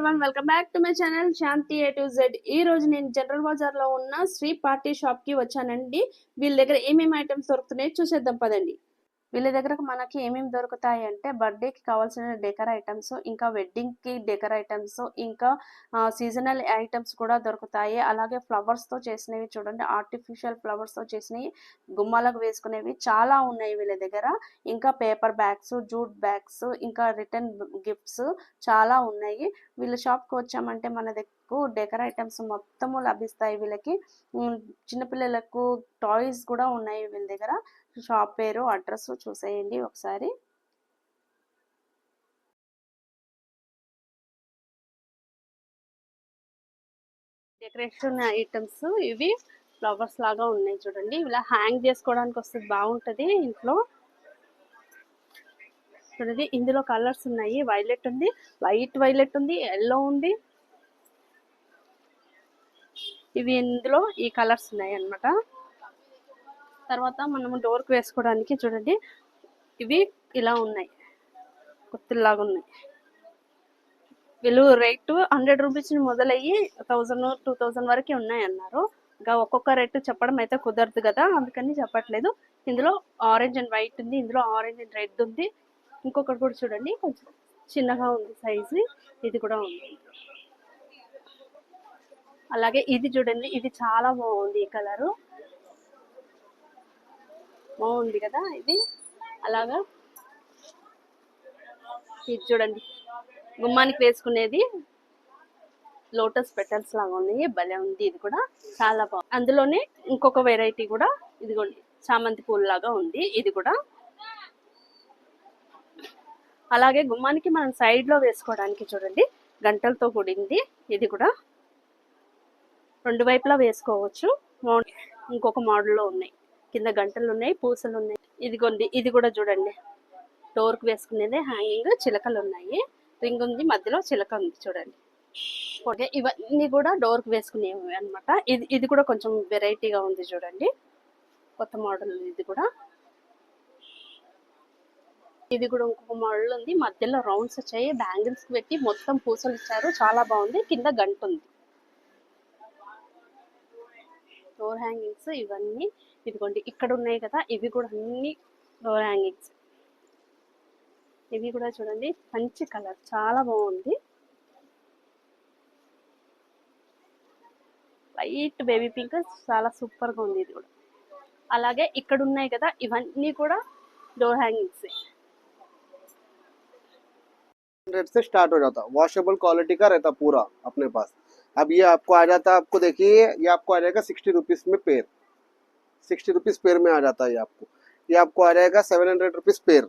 One welcome back to my channel Shanti A to Z ఈ రోజు నేను general బజార్లో ఉన్న శ్రీ పార్టీ షాప్కి వచ్చానండి. వీళ్ళ దగ్గర ఏమేమి ఐటమ్స్ దొరుకుతున్నాయో చూసేద్దాం పదండి. వీళ్ళ దగ్గర మనకి ఏమేమి దొరుకుతాయి అంటే బర్త్డేకి కావాల్సిన డెకర్ ఐటమ్స్ ఇంకా వెడ్డింగ్కి డెకర్ ఐటమ్స్ ఇంకా సీజనల్ ఐటమ్స్ కూడా దొరుకుతాయి. అలాగే ఫ్లవర్స్తో చేసినవి చూడండి ఆర్టిఫిషియల్ ఫ్లవర్స్తో చేసినవి గుమ్మాలకు వేసుకునేవి చాలా ఉన్నాయి వీళ్ళ దగ్గర. ఇంకా పేపర్ బ్యాగ్స్ జూట్ బ్యాగ్స్ ఇంకా రిటర్న్ గిఫ్ట్స్ చాలా ఉన్నాయి. వీళ్ళ షాప్కి వచ్చామంటే మన దగ్గర డెకర్ ఐటమ్స్ మొత్తము లభిస్తాయి వీళ్ళకి. చిన్నపిల్లలకు టాయ్స్ కూడా ఉన్నాయి వీళ్ళ దగ్గర. షాప్ పేరు అడ్రస్ చూసేయండి ఒకసారి. డెకరేషన్ ఐటమ్స్ ఇవి ఫ్లవర్స్ లాగా ఉన్నాయి చూడండి. ఇలా హ్యాంగ్ చేసుకోవడానికి వస్తుంది బాగుంటది ఇంట్లో. చూడండి ఇందులో కలర్స్ ఉన్నాయి. వైలెట్ ఉంది వైట్ వైలెట్ ఉంది ఎల్లో ఉంది. ఇవి ఇందులో ఈ కలర్స్ ఉన్నాయి అన్నమాట తర్వాత మనము డోర్కి వేసుకోవడానికి చూడండి ఇవి ఇలా ఉన్నాయి. కుర్తిలాగా ఉన్నాయి. వీళ్ళు రేటు హండ్రెడ్ రూపీస్ మొదలయ్యి థౌజండ్ టూ థౌజండ్ వరకు ఉన్నాయి అన్నారు ఇంకా ఒక్కొక్క రేటు చెప్పడం అయితే కుదరదు కదా అందుకని చెప్పట్లేదు. ఇందులో ఆరెంజ్ అండ్ వైట్ ఉంది ఇందులో ఆరెంజ్ అండ్ రెడ్ ఉంది. ఇంకొకటి కూడా చూడండి కొంచెం చిన్నగా ఉంది సైజు ఇది కూడా ఉంది. అలాగే ఇది చూడండి ఇది చాలా బాగుంది ఈ కలరు బాగుంది కదా ఇది? అలాగా? ఇది చూడండి. గుమ్మానికి వేసుకునేది లోటస్ పెటల్స్ లాగా ఉన్నాయి భలే ఉంది ఇది కూడా. చాలా బాగుంది. అందులోనే ఇంకొక వెరైటీ కూడా ఇదిగోండి. చామంతి పూలు లాగా ఉంది ఇది కూడా. అలాగే గుమ్మానికి మనం సైడ్లో వేసుకోవడానికి చూడండి. గంటలతో కూడింది ఇది కూడా. రెండు వైపులా వేసుకోవచ్చు. ఇంకొక మోడల్లో ఉన్నాయి. కింద గంటలు ఉన్నాయి పూసలు ఉన్నాయి ఇదిగోండి ఇది కూడా చూడండి. డోర్కి వేసుకునేదే వేసుకునేది హ్యాంగింగ్ చిలకలు ఉన్నాయి రింగ్ ఉంది మధ్యలో చిలక ఉంది చూడండి. ఓకే ఇవన్నీ కూడా డోర్కి వేసుకునేవి అనమాట ఇది ఇది కూడా కొంచెం వెరైటీగా ఉంది చూడండి. కొత్త మోడల్ ఇది కూడా. ఇది కూడా ఇంకొక మోడల్ ఉంది. మధ్యలో రౌండ్స్ వచ్చాయి. బ్యాంగిల్స్ పెట్టి మొత్తం పూసలు ఇచ్చారు. చాలా బాగుంది. కింద గంట ఉంది డోర్ హ్యాంగింగ్స్ ఇవన్నీ ఇదిగోండి ఇక్కడ ఉన్నాయి కదా ఇవి కూడా అన్ని డోర్ హ్యాంగింగ్స్ ఇవి కూడా చూడండి మంచి కలర్ చాలా బాగుంది వైట్ బేబీ పింక్ చాలా సూపర్ గా ఉంది ఇది కూడా అలాగే ఇక్కడ ఉన్నాయి కదా ఇవన్నీ కూడా డోర్ హ్యాంగింగ్స్ हंड्रेड से स्टार्ट हो जाता वॉशेबल क्वालिटी का रहता पूरा अपने पास अब ये आपको आ जाता आपको देखिए ये आपको आ जाएगा सिक्सटी रुपीज में पेयर सिक्सटी रुपीज पेयर में आ जाता है ये आपको ये आपको आ जाएगा सेवन हंड्रेड रुपीज पेयर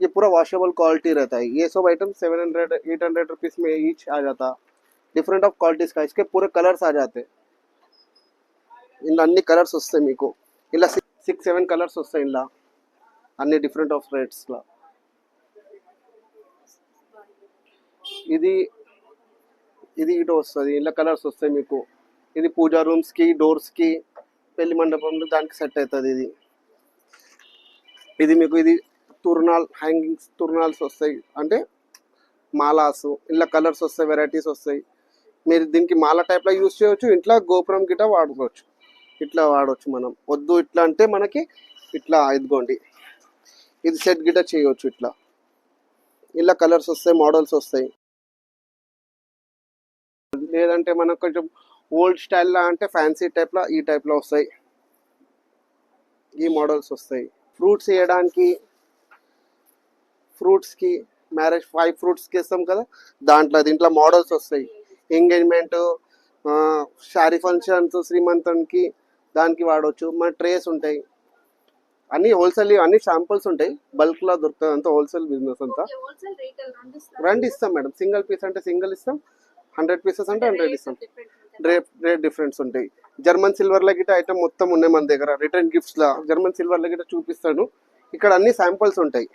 ये पूरा वॉशेबल क्वालिटी रहता है ये सब item seven hundred eight hundred rupees में ईच आ जाता డిఫరెంట్ ఆఫ్ క్వాలిటీస్ का इसके पूरे कलर्स आ जाते ఇందులో అన్ని కలర్స్ వస్తాయి మీకు ఇలా సిక్స్ సెవెన్ కలర్స్ వస్తాయి ఇలా అన్ని డిఫరెంట్ ఆఫ్ రేట్స్లో ఇది ఇది ఇటు వస్తుంది ఇలా కలర్స్ వస్తాయి మీకు. ఇది పూజా రూమ్స్కి డోర్స్కి పెళ్ళి మండపంలో దానికి సెట్ అవుతుంది ఇది. ఇది మీకు ఇది తుర్నాల్ హ్యాంగింగ్స్ తుర్నాల్స్ వస్తాయి. అంటే మాలాస్ ఇలా కలర్స్ వస్తాయి వెరైటీస్ వస్తాయి. మీరు దీనికి మాల టైప్లో యూస్ చేయవచ్చు ఇంట్లో గోపురం గిట్ట వాడుకోవచ్చు. ఇట్లా వాడవచ్చు మనం. వద్దు ఇట్లా అంటే మనకి ఇట్లా ఇదిగోండి. ఇది సెట్ గిట చేయవచ్చు ఇట్లా. ఇలా కలర్స్ వస్తాయి మోడల్స్ వస్తాయి. లేదంటే మనకు కొంచెం ఓల్డ్ స్టైల్లో అంటే ఫ్యాన్సీ టైప్లో ఈ టైప్లో వస్తాయి. ఈ మోడల్స్ వస్తాయి. ఫ్రూట్స్ వేయడానికి ఫ్రూట్స్కి మ్యారేజ్ ఫైవ్ ఫ్రూట్స్కి ఇస్తాం కదా దాంట్లో దీంట్లో మోడల్స్ వస్తాయి. ఎంగేజ్మెంట్ శారీ ఫంక్షన్స్ శ్రీమంతానికి దానికి వాడవచ్చు మన ట్రేస్ ఉంటాయి. అన్ని హోల్సేల్ అన్ని శాంపుల్స్ ఉంటాయి. బల్క్లో దొరుకుతుంది అంతా హోల్సేల్ బిజినెస్ అంతా. రెండు ఇస్తాం మేడం. సింగిల్ పీస్ అంటే సింగిల్ ఇస్తాం. హండ్రెడ్ పీసెస్ అంటే హండ్రెడ్ ఇస్తాం. రేట్ రేట్ డిఫరెన్స్ ఉంటాయి. జర్మన్ సిల్వర్ గిట్ట ఐటమ్ మొత్తం ఉన్నాయి మన దగ్గర. రిటర్న్ గిఫ్ట్స్ లా. జర్మన్ సిల్వర్ గిట్ట చూపిస్తాను. ఇక్కడ అన్ని శాంపుల్స్ ఉంటాయి.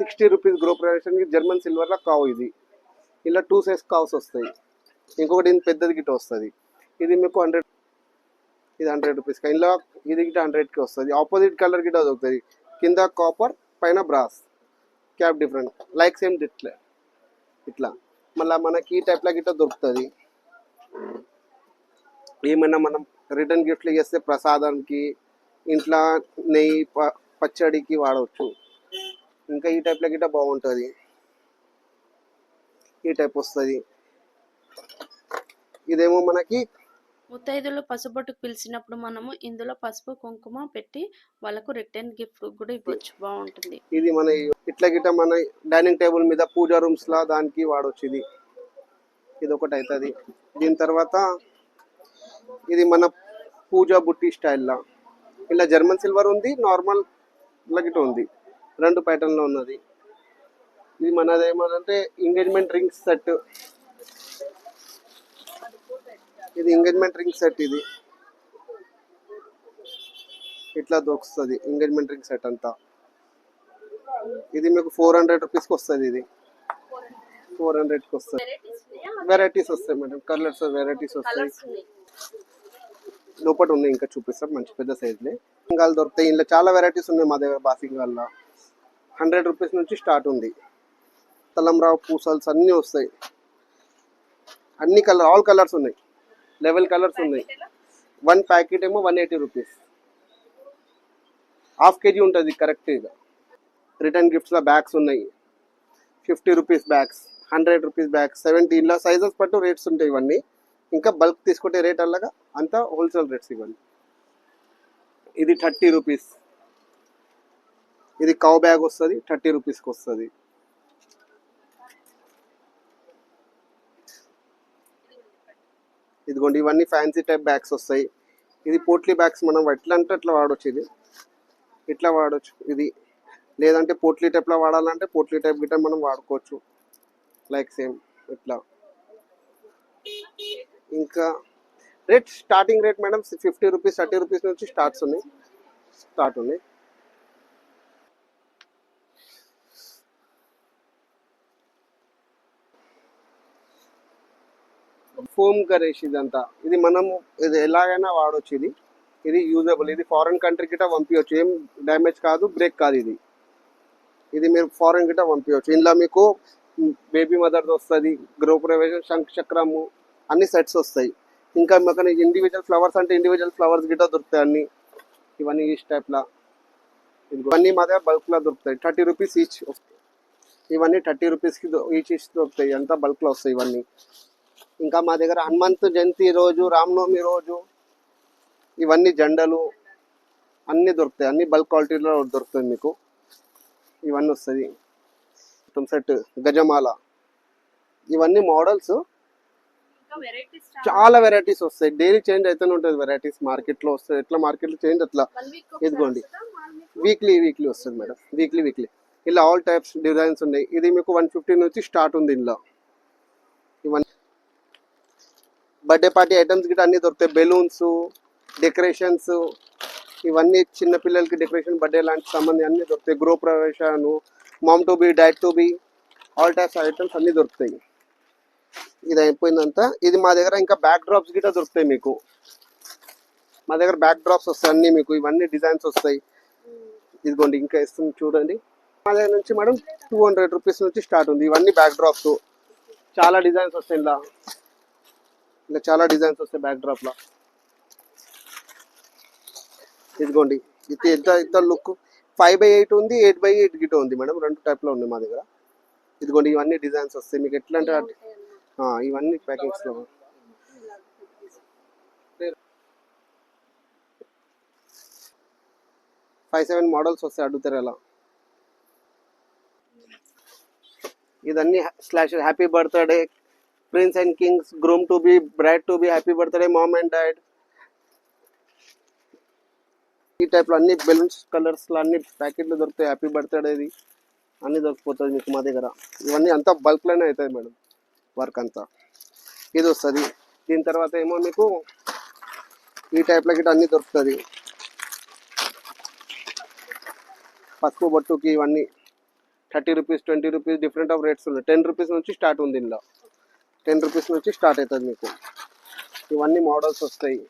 Sixty rupees grow production German silver లా కావు ఇది. ఇలా టూ సైజ్ కావ్స్ వస్తాయి. ఇంకొకటి ఇది పెద్దది గిట్ట వస్తుంది. ఇది మీకు హండ్రెడ్ ఇది హండ్రెడ్ రూపీస్ ఇందులో ఇది గిట్ట హండ్రెడ్కి వస్తుంది. ఆపోజిట్ కలర్ గిట్ట దొరుకుతుంది కింద కాపర్ పైన brass cap different like same ఇట్లా ఇట్లా. మళ్ళీ మనకి ఈ టైప్లో గిట్ట దొరుకుతుంది. ఏమైనా మనం రిటర్న్ గిఫ్ట్లు చేస్తే ప్రసాదానికి ఇంట్లో నెయ్యి ప- పచ్చడికి వాడవచ్చు ఇంకా ఈ టైప్లో గిట్ట బాగుంటుంది. ఈ టైప్ వస్తుంది. ఇదేమో మనకి ముత్తైదులు పసుబొట్టుకు పిలిచినప్పుడు మనము ఇందులో పసుపు కుంకుమ పెట్టి వాళ్ళకు రిటర్న్ గిఫ్ట్ కూడా ఇవ్వచ్చు. బాగుంటుంది. ఇది మన ఇట్లా గిట్ట మన డైనింగ్ టేబుల్ మీద పూజా రూమ్స్ లా దానికి వాడవచ్చు ఇది. ఇది ఒకటి అవుతుంది దీని తర్వాత ఇది మన పూజా బుట్టి స్టైల్లో ఇలా జర్మన్ సిల్వర్ ఉంది నార్మల్ లగిట ఉంది. రెండు ప్యాటర్న్లో ఉన్నది. ఇది మనది ఏమంటే ఎంగేజ్మెంట్ రింగ్స్ సెట్ ఇది ఎంగేజ్మెంట్ రింగ్ సెట్ ఇది. ఇట్లా దొరుకుతుంది ఎంగేజ్మెంట్ రింగ్ సెట్ అంతా. ఇది మీకు ఫోర్ హండ్రెడ్ రూపీస్కి వస్తుంది ఇది. ఫోర్ హండ్రెడ్కి వస్తుంది. వెరైటీస్ వస్తాయి మేడం కలర్స్ వెరైటీస్ వస్తాయి. లోపల ఉన్నాయి. ఇంకా చూపిస్తాం. మంచి పెద్ద సైజులే బాసింగాలు దొరుకుతాయి. ఇందులో చాలా వెరైటీస్ ఉన్నాయి మా దగ్గర బాసింగాల్లో హండ్రెడ్ రూపీస్ నుంచి స్టార్ట్ ఉంది. తలంరావు పూసల్స్ అన్నీ వస్తాయి. అన్ని కలర్ ఆల్ కలర్స్ ఉన్నాయి. లెవెల్ కలర్స్ ఉన్నాయి. వన్ ప్యాకెట్ ఏమో one eighty rupees half KG ఉంటుంది కరెక్ట్గా రిటర్న్ గిఫ్ట్స్లో బ్యాగ్స్ ఉన్నాయి. Fifty rupees bags hundred rupees bags seventy ఇలా సైజెస్ పట్టు రేట్స్ ఉంటాయి ఇవన్నీ. ఇంకా బల్క్ తీసుకుంటే రేట్ అలాగా అంతా హోల్సేల్ రేట్స్ ఇవన్నీ ఇది థర్టీ రూపీస్ ఇది కౌ బ్యాగ్ వస్తుంది థర్టీ రూపీస్కి వస్తుంది. ఇదిగోండి ఇవన్నీ ఫ్యాన్సీ టైప్ బ్యాగ్స్ వస్తాయి. ఇది పోట్లీ బ్యాగ్స్ మనం ఎట్లా అంటే అట్లా వాడవచ్చు ఇది. ఇట్లా వాడవచ్చు ఇది. లేదంటే పోట్లీ టైప్లో వాడాలంటే పోట్లీ టైప్ గిట్ట మనం వాడుకోవచ్చు. లైక్ సేమ్ ఇట్లా. ఇంకా rate starting rate madam fifty rupees thirty rupees నుంచి స్టార్ట్స్ ఉన్నాయి. స్టార్ట్ ఉన్నాయి. ఫోమ్ కరేష్ ఇదంతా. ఇది మనం ఇది ఎలాగైనా వాడవచ్చు ఇది. ఇది యూజబుల్ ఇది ఫారెన్ కంట్రీ గిట్ట పంపించవచ్చు ఏం డ్యామేజ్ కాదు బ్రేక్ కాదు ఇది. ఇది మీరు ఫారెన్ గిట్ట పంపించవచ్చు ఇందులో మీకు బేబీ మదర్ది వస్తుంది గృహప్రవేశం శంఖ చక్రము అన్ని సెట్స్ వస్తాయి. ఇంకా మాకు ఇండివిజువల్ ఫ్లవర్స్ అంటే ఇండివిజువల్ ఫ్లవర్స్ గిట్ట దొరుకుతాయి అన్ని. ఇవన్నీ ఈ టైప్లా ఇవన్నీ మా దగ్గర బల్క్లో దొరుకుతాయి. థర్టీ రూపీస్ ఈచ్ ఇవన్నీ థర్టీ రూపీస్కి ఈచ్ ఈచ్ దొరుకుతాయి. అంతా బల్క్లో వస్తాయి ఇవన్నీ. ఇంకా మా దగ్గర హనుమంత్ జయంతి రోజు రామనవమి రోజు ఇవన్నీ జెండలు అన్నీ దొరుకుతాయి. అన్ని బల్క్ క్వాలిటీలో దొరుకుతుంది మీకు. ఇవన్నీ వస్తుంది. మొత్తం సెట్ గజమాల. ఇవన్నీ మోడల్స్. చాలా వెరైటీస్ వస్తాయి. డైలీ చేంజ్ అవుతూనే ఉంటుంది వెరైటీస్ మార్కెట్లో వస్తాయి ఎట్లా మార్కెట్లో చేంజ్ అట్లా ఇదిగోండి. వీక్లీ వీక్లీ వస్తుంది మేడం. వీక్లీ వీక్లీ ఇలా ఆల్ టైప్స్ డిజైన్స్ ఉన్నాయి. ఇది మీకు వన్ ఫిఫ్టీ నుంచి స్టార్ట్ ఉంది ఇందులో. ఇవన్నీ బర్త్డే పార్టీ ఐటమ్స్ గిట్ట అన్ని దొరుకుతాయి. బెలూన్స్ డెకరేషన్స్ ఇవన్నీ చిన్న పిల్లలకి డెకరేషన్ బర్త్డే లాంటి సంబంధం అన్ని దొరుకుతాయి. గృహ ప్రవేశాలు mom to be dad to be all types items అన్ని దొరుకుతాయి. ఇది అయిపోయిందంతా. ఇది మా దగ్గర ఇంకా బ్యాక్ డ్రాప్స్ గిట్ట దొరుకుతాయి మీకు. మా దగ్గర బ్యాక్ డ్రాప్స్ వస్తాయి అన్ని మీకు. ఇవన్నీ డిజైన్స్ వస్తాయి. ఇదిగోండి ఇంకా ఇస్తుంది చూడండి. మా దగ్గర నుంచి మేడం టూ హండ్రెడ్ రూపీస్ నుంచి స్టార్ట్ ఉంది. ఇవన్నీ బ్యాక్ డ్రాప్స్ చాలా డిజైన్స్ వస్తాయి ఇలా ఇలా చాలా డిజైన్స్ వస్తాయి బ్యాక్ డ్రాప్లో ఇదిగోండి ఇది ఎంత ఎంత లుక్ ఫైవ్ బై ఎయిట్ ఉంది ఎయిట్ బై ఎయిట్ గిట్ ఉంది మేడం రెండు టైప్లో ఉంది మా దగ్గర. ఇదిగోండి ఇవన్నీ డిజైన్స్ వస్తాయి. మీకు ఎట్లా అంటే ఇవన్నీ ప్యాకెట్స్లో ఫైవ్ సెవెన్ మోడల్స్ వస్తాయి అడుగుతారు ఎలా ఇదన్నీ slash happy birthday prince and kings groom to be bride to be happy birthday mom and dad ఈ టైప్లో అన్ని బెలూన్స్ కలర్స్లో అన్ని ప్యాకెట్లు దొరుకుతాయి. హ్యాపీ బర్త్డేది అన్ని దొరికిపోతుంది మీకు మా దగ్గర. ఇవన్నీ అంతా బల్క్లోనే అవుతాయి మేడం వర్క్ అంతా. ఇది వస్తుంది. దీని తర్వాత ఏమో మీకు ఈ టైప్లో గిట్ట అన్నీ దొరుకుతుంది. పసుపు బొట్టుకి ఇవన్నీ thirty rupees twenty rupees different of rates ఉన్నాయి. టెన్ రూపీస్ నుంచి స్టార్ట్ ఉంది ఇందులో. టెన్ రూపీస్ నుంచి స్టార్ట్ అవుతుంది మీకు. ఇవన్నీ మోడల్స్ వస్తాయి.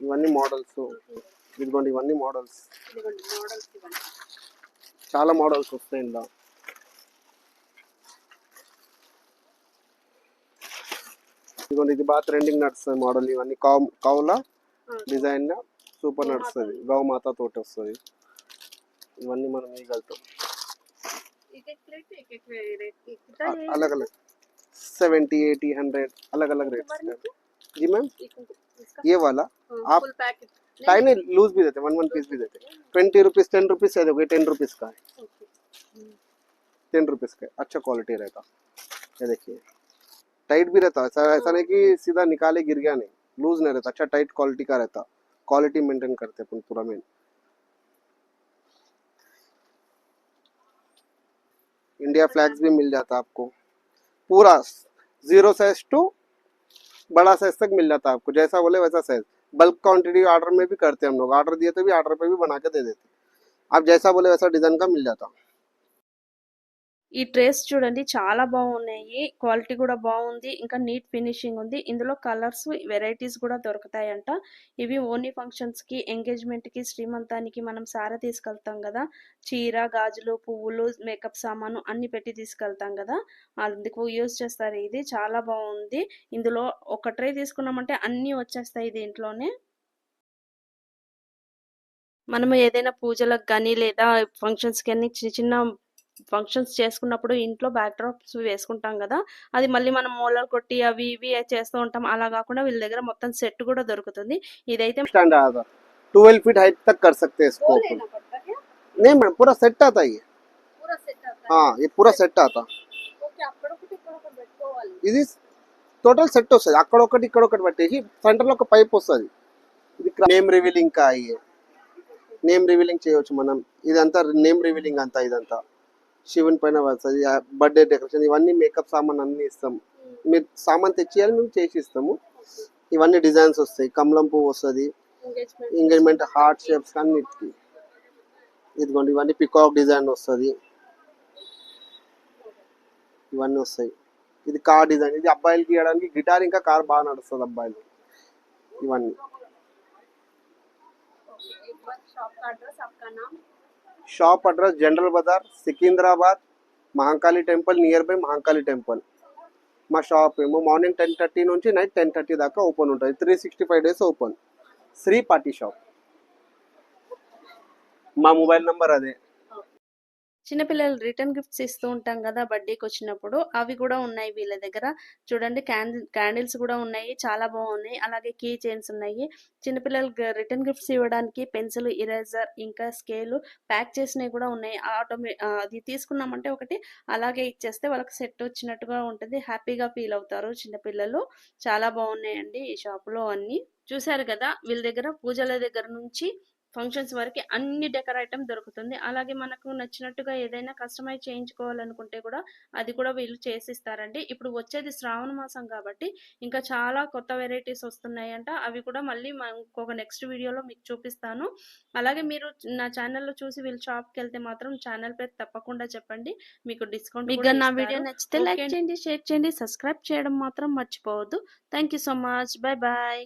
ఇవన్నీ మోడల్స్. ఇదిగోండి ఇవన్నీ మోడల్స్. చాలా మోడల్స్ వస్తాయి ఇందా ఇదిగోండి ఇది బాగా ట్రెండింగ్ నడుస్తుంది మోడల్. ఇవన్నీ కావు కావుల డిజైన్ సూపర్ నడుస్తుంది గౌమాత తోటి వస్తుంది. ఇవన్నీ మనం వేయగలుగుతాం అలగ్ है सेवेंटी एटी हंड्रेड अलग अलग रेट जी मैम? ये वाला आप पैकेट टाई नहीं लूज भी देते वन वन पीस भी देते। ट्वेंटी रुपीज़ टेन रुपीज़ है देखो टेन रुपीज़ का है। टेन रुपीज़ का अच्छा क्वालिटी रहेगा ये देखिए टाइट भी रहता है ऐसा ऐसा नहीं कि सीधा निकाले गिर गया नहीं। लूज नहीं रहता अच्छा टाइट क्वालिटी का रहता। क्वालिटी मेंटेन करते अपन पूरा मेन इंडिया फ्लैग्स भी मिल जाता आपको। पूरा ज़ीरो साइज़ टू बड़ा साइज़ तक मिल जाता है आपको, जैसा बोले वैसा साइज़ बल्क क्वांटिटी ऑर्डर में भी करते हैं हम लोग। ऑर्डर दिए तो भी ऑर्डर पे भी बना के दे देते आप जैसा बोले वैसा डिज़ाइन का मिल जाता ఈ ట్రేస్ చూడండి చాలా బాగున్నాయి. క్వాలిటీ కూడా బాగుంది. ఇంకా నీట్ ఫినిషింగ్ ఉంది. ఇందులో కలర్స్ వెరైటీస్ కూడా దొరుకుతాయంట. ఇవి ఓన్లీ ఫంక్షన్స్కి ఎంగేజ్మెంట్కి శ్రీమంతానికి మనం సారా తీసుకెళ్తాం కదా. చీర గాజులు పువ్వులు మేకప్ సామాను అన్ని పెట్టి తీసుకెళ్తాం కదా. అందుకు యూజ్ చేస్తారు. ఇది చాలా బాగుంది. ఇందులో ఒక ట్రే తీసుకున్నామంటే అన్ని వచ్చేస్తాయి దీంట్లోనే మనము ఏదైనా పూజలకు కానీ లేదా ఫంక్షన్స్ కానీ చిన్న చిన్న ఫంక్షన్స్ చేసుకున్నప్పుడు ఇంట్లో బ్యాక్ డ్రాప్స్ వేసుకుంటాం కదా అది మళ్ళీ మనం మూలలు కొట్టి అవి ఇవి చేస్తూ ఉంటాం అలా కాకుండా వీళ్ళ దగ్గర మొత్తం సెట్ కూడా దొరుకుతుంది ఇదైతే स्टैंड आता ट्वेल्व फीट हाइट तक कर सकते हैं इसको अपन नहीं मैम पूरा सेट आता है ये हाँ ये पूरा సెట్ आता ఇది టోటల్ సెట్ వస్తుంది అక్కడ ఒకటి ఇక్కడ ఒకటి పట్టేసి సెంటర్ లో ఒక పైప్ వస్తుంది ఇది నేమ్ రివీలింగ్ కా అయ్యే నేమ్ రివీలింగ్ చేయవచ్చు మనం ఇదంతా నేమ్ రివీలింగ్ అంతా ఇదంతా శివుని పైన వస్తుంది బర్త్డే డెకరేషన్ ఇవన్నీ మేకప్ సామాన్ అన్ని ఇస్తాం మీరు సామాన్ తెచ్చియాలి మేము చేసి ఇస్తాము ఇవన్నీ డిజైన్స్ వస్తాయి. కమలం పువ్వు వస్తుంది. ఎంగేజ్మెంట్ హార్ట్ షేప్స్ అన్నిటికి. ఇదిగోండి ఇవన్నీ పికాక్ డిజైన్ వస్తుంది. ఇవన్నీ వస్తాయి. ఇది కార్ డిజైన్ ఇది అబ్బాయిలకి ఇవ్వడానికి గిటార్ ఇంకా కార్ బాగా నడుస్తుంది అబ్బాయిలు. ఇవన్నీ. Shop address General Bazaar Secunderabad Mahankali temple near by Mahankali temple మా షాప్ ఏమో మార్నింగ్ టెన్ థర్టీ నుంచి నైట్ టెన్ థర్టీ దాకా ఓపెన్ ఉంటుంది. Three sixty five days open Shri party shop మా మొబైల్ నంబర్ అదే. చిన్నపిల్లలు రిటర్న్ గిఫ్ట్స్ ఇస్తూ ఉంటాం కదా బర్త్డేకి వచ్చినప్పుడు అవి కూడా ఉన్నాయి వీళ్ళ దగ్గర. చూడండి క్యాండిల్ క్యాండిల్స్ కూడా ఉన్నాయి. చాలా బాగున్నాయి. అలాగే కీ చైన్స్ ఉన్నాయి. చిన్నపిల్లలకి రిటర్న్ గిఫ్ట్స్ ఇవ్వడానికి పెన్సిల్ ఇరేజర్ ఇంకా స్కేలు ప్యాక్ చేసినవి కూడా ఉన్నాయి. ఆటోమే అది తీసుకున్నామంటే ఒకటి అలాగే ఇచ్చేస్తే వాళ్ళకి సెట్ వచ్చినట్టుగా ఉంటుంది. హ్యాపీగా ఫీల్ అవుతారు చిన్నపిల్లలు. చాలా బాగున్నాయండి ఈ షాప్లో అన్ని. చూశారు కదా వీళ్ళ దగ్గర పూజల దగ్గర నుంచి ఫంక్షన్స్ వరకు అన్ని డెకర్ ఐటమ్ దొరుకుతుంది. అలాగే మనకు నచ్చినట్టుగా ఏదైనా కస్టమైజ్ చేయించుకోవాలనుకుంటే కూడా అది కూడా వీళ్ళు చేసిస్తారండి. ఇప్పుడు వచ్చేది శ్రావణ మాసం కాబట్టి ఇంకా చాలా కొత్త వెరైటీస్ వస్తున్నాయంట. అవి కూడా మళ్ళీ ఇంకొక నెక్స్ట్ వీడియోలో మీకు చూపిస్తాను. అలాగే మీరు నా ఛానల్లో చూసి వీళ్ళ షాప్కి వెళ్తే మాత్రం ఛానల్ పేరు తప్పకుండా చెప్పండి. మీకు డిస్కౌంట్ మీకు నా వీడియో నచ్చితే లైక్ చేయండి షేర్ చేయండి సబ్స్క్రైబ్ చేయడం మాత్రం మర్చిపోవద్దు. Thank you so much. Bye bye.